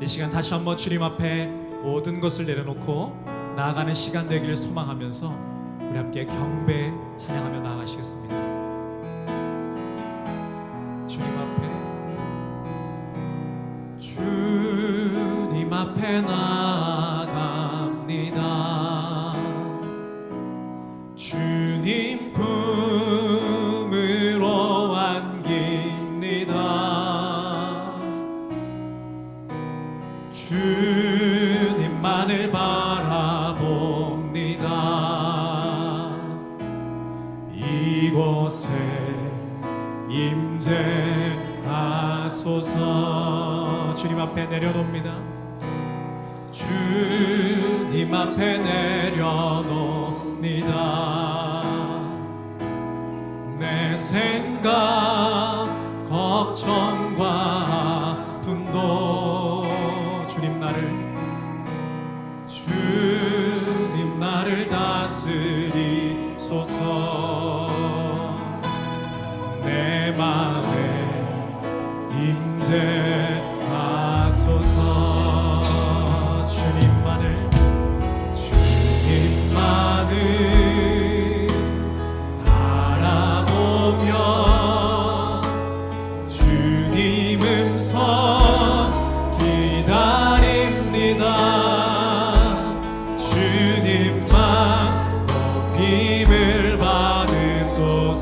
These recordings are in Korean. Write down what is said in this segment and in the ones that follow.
이 시간 다시 한번 주님 앞에 모든 것을 내려놓고 나아가는 시간 되기를 소망하면서 우리 함께 경배 찬양하며 나아가시겠습니다. 주님 앞에 주님 앞에 나 이곳에 임재하소서 주님 앞에 내려놓습니다. 주님 앞에 내려놓습니다. 내 생각 걱정과 아픔도 주님 나를 주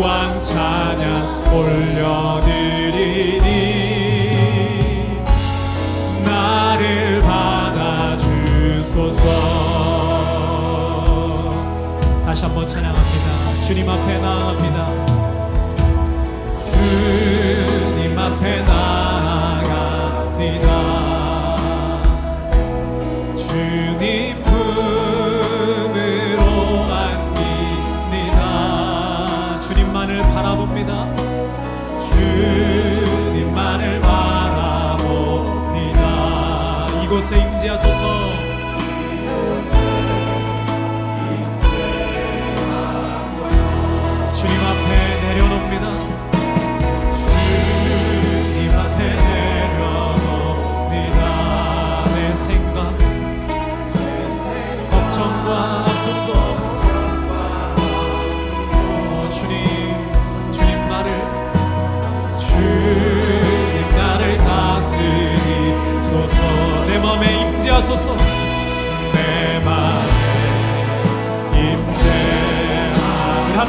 광 찬양 올려드리니 나를 받아주소서. 다시 한번 찬양합니다. 주님 앞에 나아갑니다 주님만을 바라봅니다. 이곳에 임재하소서. 앞에 내려놓습니다. 걱정과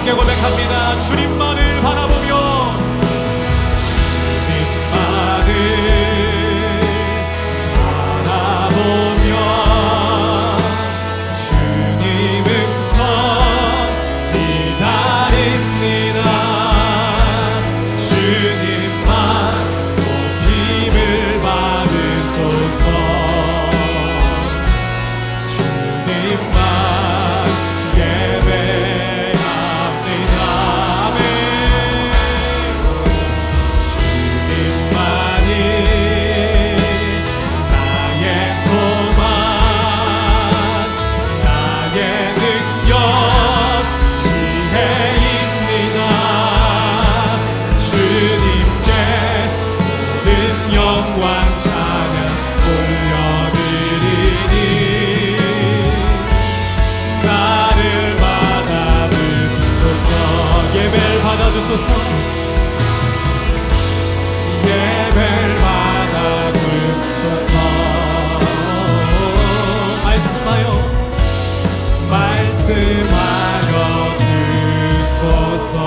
함께 고백합니다. 주님만을 바라보며 주소서. 예배를 받아 주소서. 말씀하여 말씀하여 주소서